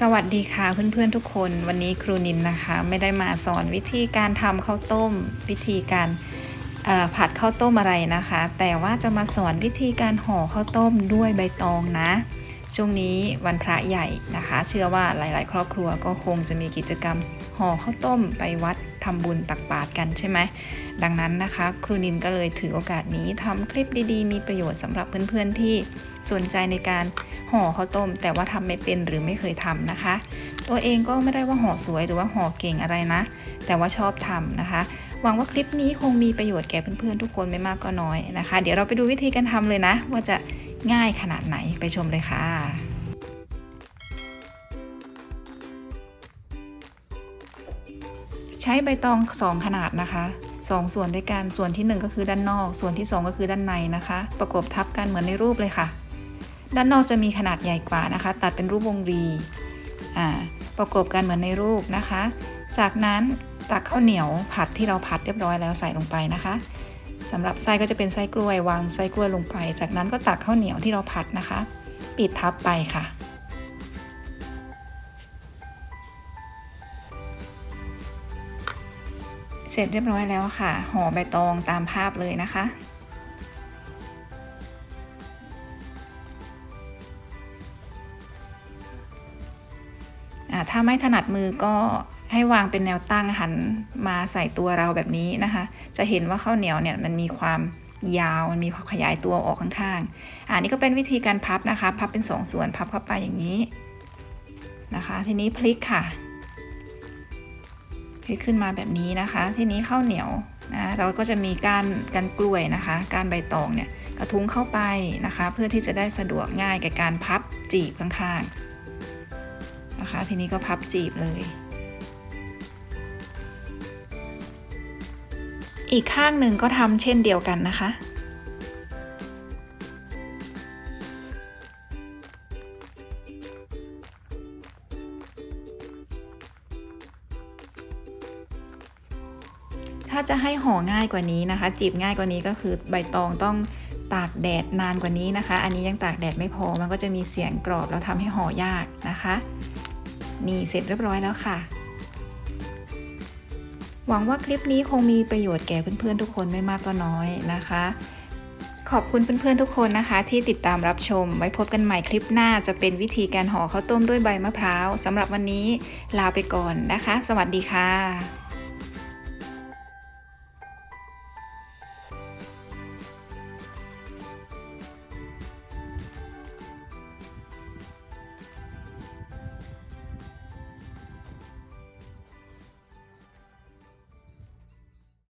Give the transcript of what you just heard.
สวัสดีค่ะเพื่อนๆทุกคน วันนี้ครูนินนะคะ ไม่ได้มาสอนวิธีการทำข้าวต้ม วิธีการผัดข้าวต้มอะไรนะคะ แต่ว่าจะมาสอนวิธีการห่อข้าวต้มด้วยใบตองนะ ช่วงนี้วันพระใหญ่นะคะ เชื่อว่าหลาย ๆ ครอบครัวก็คงจะมีกิจกรรมห่อข้าวต้มไปวัดทำบุญตักบาตรกันใช่ไหมดังนั้นนะคะ ครูนินก็เลยถือโอกาสนี้ทำคลิปดี ๆ มีประโยชน์สำหรับเพื่อน ๆ ที่สนใจในการ ห่อข้าวต้ม แต่ว่าทำไม่เป็นหรือไม่เคยทำนะคะ ตัวเองก็ไม่ได้ว่าห่อสวยหรือว่าห่อเก่งอะไรนะ แต่ว่าชอบทำนะคะ หวังว่าคลิปนี้คงมีประโยชน์แก่เพื่อนๆทุกคนไม่มากก็น้อยนะคะ เดี๋ยวเราไปดูวิธีการทำเลยนะ ว่าจะง่ายขนาดไหนไปชมเลยค่ะใช้ใบตอง 2 ขนาดนะคะ 2 ส่วนด้วยกัน ส่วนที่ 1 ก็คือด้านนอก ส่วนที่ 2 ก็คือด้านในนะคะ ประกบทับกันเหมือนในรูปเลยค่ะ ด้านนอกจะมีขนาดใหญ่กว่านะคะ ตัดเป็นรูปวงรีประกบกันเหมือนในรูปนะคะ จากนั้นตักข้าวเหนียวผัดที่เราผัดเรียบร้อยแล้วใส่ลงไปนะคะสำหรับไส้ก็จะเป็นไส้กล้วยวางไส้กล้วยลงไป จากนั้นก็ตักข้าวเหนียวที่เราผัดนะคะ ปิดทับไปค่ะ เสร็จเรียบร้อยแล้วค่ะห่อใบตองตามภาพเลยนะคะ ถ้าไม่ถนัดมือก็ให้วางเป็นแนวตั้งหันมาใส่ตัวเราแบบนี้นะคะ จะเห็นว่าข้าวเหนียวเนี่ยมันมีความยาวมันมีขยายตัวออกข้างๆอ่านี่ก็เป็นวิธีการพับนะคะ พับเป็นสองส่วนพับเข้าไปอย่างนี้นะคะ ทีนี้พลิกค่ะพลิกขึ้นมาแบบนี้นะคะ ทีนี้ข้าวเหนียวนะเราก็จะมีก้านกันกล้วยนะคะก้านใบตองเนี่ยกระทุ้งเข้าไปนะคะ เพื่อที่จะได้สะดวกง่ายแก่การพับจีบข้างๆ นะคะ ทีนี้ก็พับจีบเลย อีกข้างหนึ่งก็ทำเช่นเดียวกันนะคะถ้าจะให้ห่อง่ายกว่านี้นะคะ จีบง่ายกว่านี้ก็คือใบตองต้องตากแดดนานกว่านี้นะคะ อันนี้ยังตากแดดไม่พอมันก็จะมีเสียงกรอบแล้วทำให้ห่อยากนะคะ นี่เสร็จเรียบร้อยแล้วค่ะ หวังว่าคลิปนี้คงมีประโยชน์แก่เพื่อนๆทุกคนไม่มากก็น้อยนะคะ ขอบคุณเพื่อนๆทุกคนนะคะ ที่ติดตามรับชม ไว้พบกันใหม่คลิปหน้าจะเป็นวิธีการห่อข้าวต้มด้วยใบมะพร้าวสำหรับวันนี้ลาไปก่อนนะคะ สวัสดีค่ะ